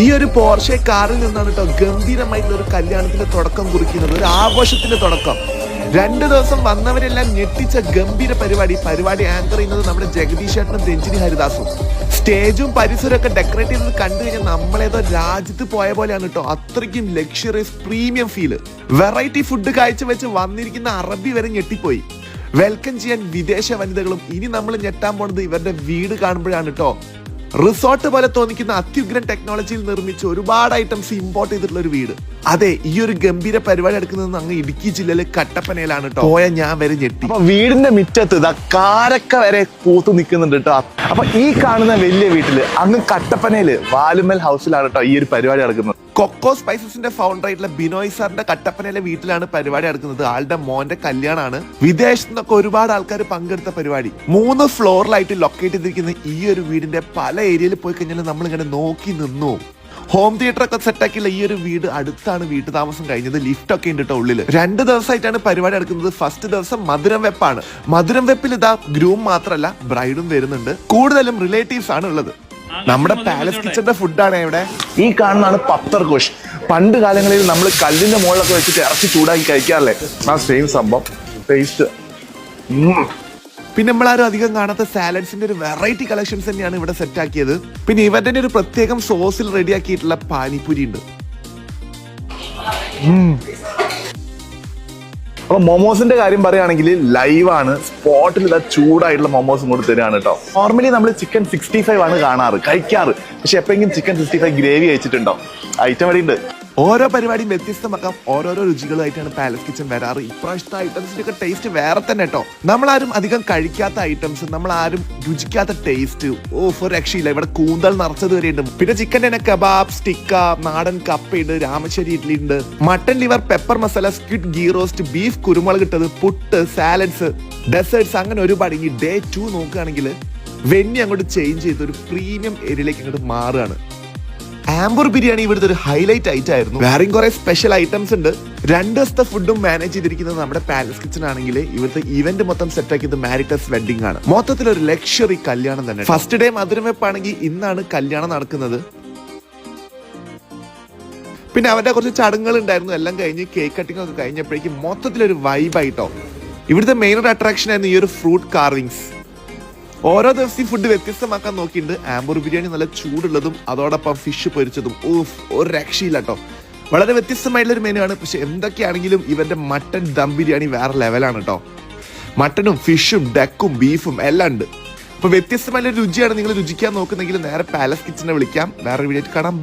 ഈ ഒരു പോർഷെ കാറിൽ നിന്നാണ് കേട്ടോ ഗംഭീരമായിട്ടുള്ള ഒരു കല്യാണത്തിന്റെ തുടക്കം കുറിക്കുന്നത് ഒരു ആഘോഷത്തിന്റെ തുടക്കം. രണ്ട് ദിവസം വന്നവരെല്ലാം ഞെട്ടിച്ച ഗംഭീര പരിപാടി. പരിപാടി ആങ്കർ ചെയ്യുന്നത് നമ്മുടെ ജഗദീഷ് ഏട്ടനും രഞ്ജിനി ഹരിദാസും. സ്റ്റേജും പരിസരവും ഒക്കെ ഡെക്കറേറ്റ് ചെയ്തത് കണ്ടു കഴിഞ്ഞാൽ നമ്മളേതോ രാജ്യത്ത് പോയ പോലെയാണ് കേട്ടോ അത്രയ്ക്കും luxurious premium feel variety food കാഴ്ചവെച്ച് വന്നിരിക്കുന്ന അറബി വരെ ഞെട്ടിപ്പോയി. വെൽക്കം ചെയ്യാൻ വിദേശ വനിതകളും ഇനി നമ്മൾ ഞെട്ടാൻ പോണത് ഇവരുടെ വീട് കാണുമ്പോഴാണ് കേട്ടോ റിസോർട്ട് പോലെ തോന്നിക്കുന്ന അത്യുഗ്രൻ ടെക്നോളജിയിൽ നിർമ്മിച്ച ഒരുപാട് ഐറ്റംസ് ഇമ്പോർട്ട് ചെയ്തിട്ടുള്ള ഒരു വീട്. അതെ ഈ ഒരു ഗംഭീര പരിപാടി എടുക്കുന്നത് അങ്ങ് ഇടുക്കി ജില്ലയിലെ കട്ടപ്പനയിലാണ് കേട്ടോ പോയ ഞാൻ വരെ ഞെട്ടി. അപ്പൊ വീടിന്റെ മുറ്റത്ത് ഇതാ കാരക്ക വരെ പൂത്തു നിൽക്കുന്നുണ്ട് കേട്ടോ അപ്പൊ ഈ കാണുന്ന വലിയ വീട്ടിൽ അങ്ങ് കട്ടപ്പനയിൽ വാലുമൽ ഹൗസിലാണ് കേട്ടോ ഈ ഒരു പരിപാടി നടക്കുന്നത്. കൊക്കോ സ്പൈസസിന്റെ ഫൗണ്ടർ ആയിട്ടുള്ള ബിനോയ് സാറിന്റെ കട്ടപ്പനയിലെ വീട്ടിലാണ് പരിപാടി നടക്കുന്നത്. ആളുടെ മോന്റെ കല്യാണമാണ് വിദേശത്തു നിന്നൊക്കെ ഒരുപാട് ആൾക്കാർ പങ്കെടുത്ത പരിപാടി. മൂന്ന് ഫ്ലോറിലായിട്ട് ലൊക്കേറ്റ് ചെയ്തിരിക്കുന്ന ഈ ഒരു വീടിന്റെ പല ഏരിയയിൽ പോയി കഴിഞ്ഞാൽ നമ്മൾ ഇങ്ങനെ നോക്കി നിന്നു. ഹോം തിയേറ്റർ ഒക്കെ സെറ്റാക്കിയുള്ള ഈ ഒരു വീട് അടുത്താണ് വീട്ടു താമസം കഴിഞ്ഞത്. ലിഫ്റ്റ് ഒക്കെ ഉണ്ട് കേട്ടോ ഉള്ളിൽ. രണ്ട് ദിവസമായിട്ടാണ് പരിപാടി നടക്കുന്നത്. ഫസ്റ്റ് ദിവസം മധുരം വെപ്പാണ്. മധുരം വെപ്പിൽ ഇതാ ഗ്രൂം മാത്രമല്ല ബ്രൈഡും വരുന്നുണ്ട്. കൂടുതലും റിലേറ്റീവ്സ് ആണ് ഉള്ളത്. നമ്മുടെ പാലസ് കിച്ചന്റെ ഫുഡാണ് ഇവിടെ. ഈ കാണുന്നതാണ് പത്തർ കോഷ് പണ്ട് കാലങ്ങളിൽ നമ്മൾ കല്ലിന്റെ മുകളിലൊക്കെ വെച്ചിട്ട് ഇറച്ചി ചൂടാക്കി കഴിക്കാറില്ലേ? ആ സെയിം സംഭവം. ടേസ്റ്റ് പിന്നെ നമ്മളാരും അധികം കാണാത്ത സാലഡ്സിന്റെ ഒരു വെറൈറ്റി കളക്ഷൻസ് തന്നെയാണ് ഇവിടെ സെറ്റ് ആക്കിയത്. പിന്നെ ഇവന്റെ ഒരു പ്രത്യേകം സോസിൽ റെഡിയാക്കിയിട്ടുള്ള പാനിപ്പുരി ഉണ്ട്. അപ്പൊ മൊമോസിന്റെ കാര്യം പറയുകയാണെങ്കിൽ ലൈവാണ് സ്പോട്ടിൽ ഇതാ ചൂടായിട്ടുള്ള മൊമോസ് ഇങ്ങോട്ട് തരികയാണ് കേട്ടോ നോർമലി നമ്മൾ ചിക്കൻ സിക്സ്റ്റി ഫൈവ് ആണ് കാണാറ് കഴിക്കാറ്. പക്ഷെ എപ്പോഴെങ്കിലും ചിക്കൻ സിക്സ്റ്റി ഫൈവ് ഗ്രേവി കഴിച്ചിട്ടുണ്ടോ? ഐറ്റം എവിടെയുണ്ട്? ഓരോ പരിപാടിയും വ്യത്യസ്തമാക്കാം. ഓരോരോ രുചികളുമായിട്ടാണ് പാലസ് കിച്ചൺ വരാറ്. ഇപ്രാവശ്യത്തെ ഐറ്റംസിന്റെ ഒക്കെ ടേസ്റ്റ് വേറെ തന്നെ കേട്ടോ നമ്മളാരും അധികം കഴിക്കാത്ത ഐറ്റംസ് നമ്മളാരും രുചിക്കാത്ത ടേസ്റ്റ് ഓ ഫോർ രക്ഷയില്ല. ഇവിടെ കൂന്തൽ നിറച്ചത് വരെ ഉണ്ട് പിന്നെ ചിക്കന്റെ തന്നെ കബാബ് സ്റ്റിക്ക നാടൻ കപ്പയുണ്ട് രാമശ്ശേരി ഇഡ്ഡലി ഉണ്ട്. Mutton liver pepper masala squid ghee roast beef കുരുമുളക് ഇട്ടത് പുട്ട് സാലഡ്സ് ഡെസേർട്സ് അങ്ങനെ ഒരുപാട്. ഇനി ഡേ ടു നോക്കുകയാണെങ്കിൽ വെന്നി അങ്ങോട്ട് ചേഞ്ച് ചെയ്ത് ഒരു പ്രീമിയം ഏരിയയിലേക്ക് അങ്ങോട്ട് മാറുകയാണ്. ആംബൂർ ബിരിയാണി ഇവിടുത്തെ ഒരു ഹൈലൈറ്റ് ഐറ്റം ആയിരുന്നു. വേറെയും കുറെ സ്പെഷ്യൽ ഐറ്റംസ് ഉണ്ട്. രണ്ട് ദിവസത്തെ ഫുഡും മാനേജ് ചെയ്തിരിക്കുന്നത് നമ്മുടെ പാലസ് കിച്ചൺ ആണെങ്കിൽ ഇവിടുത്തെ ഇവന്റ് മൊത്തം സെറ്റ് ആക്കിയത് മാരിറ്റസ് വെഡിങ് ആണ്. മൊത്തത്തിൽ ഒരു ലക്ഷറി കല്യാണം തന്നെ ഫസ്റ്റ് ഡേ മധുരം വെപ്പാണെങ്കിൽ ഇന്നാണ് കല്യാണം നടക്കുന്നത്. പിന്നെ അവരുടെ കുറച്ച് ചടങ്ങുകൾ ഉണ്ടായിരുന്നു. എല്ലാം കഴിഞ്ഞ് കേക്ക് കട്ടിംഗ് ഒക്കെ കഴിഞ്ഞപ്പോഴേക്കും മൊത്തത്തിലൊരു വൈബായിട്ടോ ഇവിടുത്തെ മെയിൻ ഒരു അട്രാക്ഷൻ ആയിരുന്നു ഈ ഒരു ഫ്രൂട്ട് കാർവിങ്സ് ഓരോ ദിവസം ഫുഡ് വ്യത്യസ്തമാക്കാൻ നോക്കിയിട്ടുണ്ട്. ആംബൂർ ബിരിയാണി നല്ല ചൂടുള്ളതും അതോടൊപ്പം ഫിഷ് പൊരിച്ചതും. ഓഫ് ഒരു രക്ഷയില്ല കേട്ടോ വളരെ വ്യത്യസ്തമായിട്ടുള്ള ഒരു മെനു ആണ്. പക്ഷെ എന്തൊക്കെയാണെങ്കിലും ഇവന്റെ മട്ടൻ ദം ബിരിയാണി വേറെ ലെവലാണ് കേട്ടോ മട്ടനും ഫിഷും ഡക്കും ബീഫും എല്ലാം ഉണ്ട്. അപ്പൊ വ്യത്യസ്തമായ രുചിയാണ് നിങ്ങൾ രുചിക്കാൻ നോക്കുന്നെങ്കിൽ നേരെ പാലസ് കിച്ചനെ വിളിക്കാം. വേറെ വീഡിയോ കാണാം.